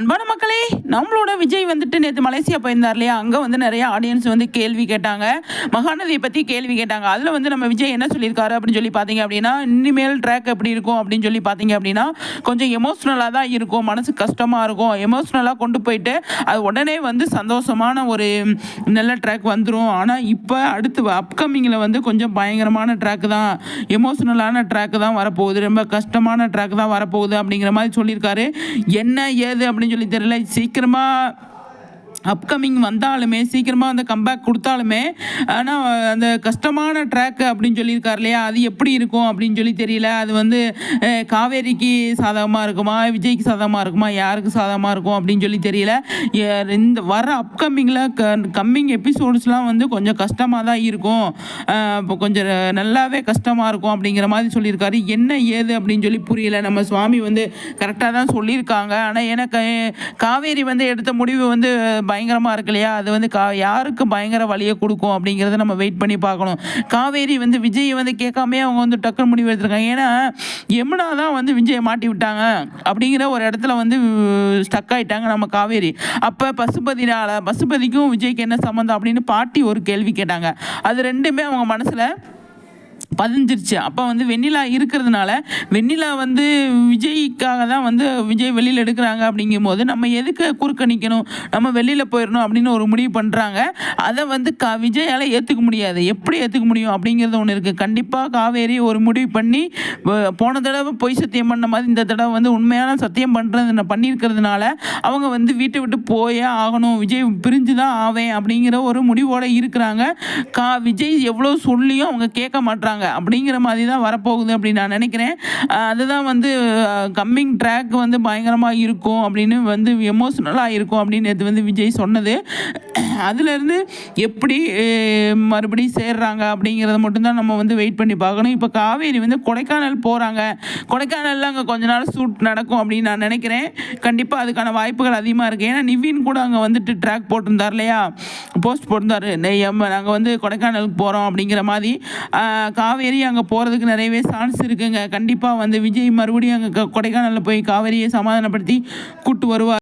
அன்பான மக்களே நம்மளோட விஜய் வந்துட்டு நேற்று மலேசியா போயிருந்தார் இல்லையா? அங்கே வந்து நிறைய ஆடியன்ஸ் வந்து கேள்வி கேட்டாங்க. மகாநதியை பற்றி கேள்வி கேட்டாங்க. அதில் வந்து நம்ம விஜய் என்ன சொல்லியிருக்காரு அப்படின்னு சொல்லி பார்த்தீங்க அப்படின்னா இனிமேல் ட்ராக் எப்படி இருக்கும்? அப்படின்னு சொல்லி பார்த்தீங்க அப்படின்னா கொஞ்சம் எமோஷ்னலாக தான் இருக்கும். மனசு கஷ்டமாக இருக்கும். எமோஷ்னலாக கொண்டு போயிட்டு அது உடனே வந்து சந்தோஷமான ஒரு நல்ல ட்ராக் வந்துடும் ஆனால் இப்போ அடுத்து அப்கமிங்கில் வந்து கொஞ்சம் பயங்கரமான ட்ராக் தான் எமோஷ்னலான ட்ராக் தான் வரப்போகுது. ரொம்ப கஷ்டமான ட்ராக் தான் வரப்போகுது அப்படிங்கிற மாதிரி சொல்லியிருக்காரு. என்ன ஏது அப்படின்னு சொல்லி தெரியல சீக்கிரமாக அப்கமிங் வந்தாலுமே சீக்கிரமாக அந்த கம்பேக் கொடுத்தாலுமே ஆனால் அந்த கஷ்டமான ட்ராக் அப்படின்னு சொல்லியிருக்கார் இல்லையா? அது எப்படி இருக்கும் அப்படின்னு சொல்லி தெரியல. அது வந்து காவேரிக்கு சாதகமாக இருக்குமா? விஜய்க்கு சாதகமாக இருக்குமா? யாருக்கு சாதகமாக இருக்கும் அப்படின்னு சொல்லி தெரியல. இந்த வர அப்கமிங்கில் க கம்மிங் எபிசோட்ஸ்லாம் வந்து கொஞ்சம் கஷ்டமாக தான் இருக்கும். இப்போ கொஞ்சம் நல்லாவே கஷ்டமாக இருக்கும் அப்படிங்கிற மாதிரி சொல்லியிருக்காரு. என்ன ஏது அப்படின்னு சொல்லி புரியல. நம்ம சுவாமி வந்து கரெக்டாக தான் சொல்லியிருக்காங்க. ஆனால் எனக்கு காவேரி வந்து எடுத்த முடிவு வந்து பயங்கரமாக இருக்கு இல்லையா? அது வந்து கா யாருக்கு பயங்கர வழியை கொடுக்கும் அப்படிங்கிறத நம்ம வெயிட் பண்ணி பார்க்கணும். காவேரி வந்து விஜய் வந்து கேட்காமே அவங்க வந்து டக்குன்னு முடிவு எடுத்திருக்காங்க. ஏன்னா எம்னா தான் வந்து விஜயை மாட்டி விட்டாங்க அப்படிங்கிற ஒரு இடத்துல வந்து ஸ்டக் ஆகிட்டாங்க நம்ம காவேரி. அப்போ பசுபதினால பசுபதிக்கும் விஜய்க்கு என்ன சம்மந்தம் அப்படின்னு பாட்டி ஒரு கேள்வி கேட்டாங்க. அது ரெண்டுமே அவங்க மனசில் பதிஞ்சிருச்சு. அப்போ வந்து வெண்ணிலா இருக்கிறதுனால வெண்ணிலா வந்து விஜய்க்காக தான் வந்து விஜய் வெளியில் எடுக்கிறாங்க அப்படிங்கும்போது நம்ம எதுக்கு குறுக்க நிற்கணும் நம்ம வெளியில் போயிடணும் அப்படின்னு ஒரு முடிவு பண்ணுறாங்க அதை வந்து கா விஜயால் ஏற்றுக்க முடியாது. எப்படி ஏற்றுக்க முடியும் அப்படிங்கிறது ஒன்று இருக்குது கண்டிப்பாக காவேரி ஒரு முடிவு பண்ணி போன தடவை பொய் சத்தியம் பண்ண மாதிரி இந்த தடவை வந்து உண்மையான சத்தியம் பண்ணுறது பண்ணியிருக்கிறதுனால அவங்க வந்து வீட்டை விட்டு போயே ஆகணும். விஜய் பிரிஞ்சு தான் ஆவேன் அப்படிங்கிற ஒரு முடிவோடு இருக்கிறாங்க. கா விஜய் எவ்வளோ சொல்லியும் அவங்க கேட்க மாட்றாங்க. அப்படிங்கிற மாதிரி தான் வரப்போகுது அப்படின்னு நான் நினைக்கிறேன். அதுதான் வந்து கம்மிங் ட்ராக் வந்து பயங்கரமாக இருக்கும் அப்படின்னு வந்து எமோஷ்னலாக இருக்கும் அப்படின்னு நேற்று வந்து விஜய் சொன்னது. அதுலேருந்து எப்படி மறுபடியும் சேர்றாங்க அப்படிங்கிறத மட்டும்தான் நம்ம வந்து வெயிட் பண்ணி பார்க்கணும். இப்போ காவேரி வந்து கொடைக்கானல் போகிறாங்க கொடைக்கானலில் அங்கே கொஞ்ச நாள் ஷூட் நடக்கும் அப்படின்னு நான் நினைக்கிறேன். கண்டிப்பாக அதுக்கான வாய்ப்புகள் அதிகமாக இருக்குது ஏன்னா நிவின் கூட அங்கே வந்துட்டு ட்ராக் போட்டிருந்தார் இல்லையா? போஸ்ட் போட்டிருந்தாரு. நாங்கள் வந்து கொடைக்கானலுக்கு போகிறோம் அப்படிங்கிற மாதிரி. காவேரி காவேரி அங்கே போகிறதுக்கு நிறையவே சான்ஸ் இருக்குங்க. கண்டிப்பாக வந்து விஜய் மறுபடியும் அங்கே கொடைக்கானலில் போய் காவேரியை சமாதானப்படுத்தி கூட்டு வருவார்.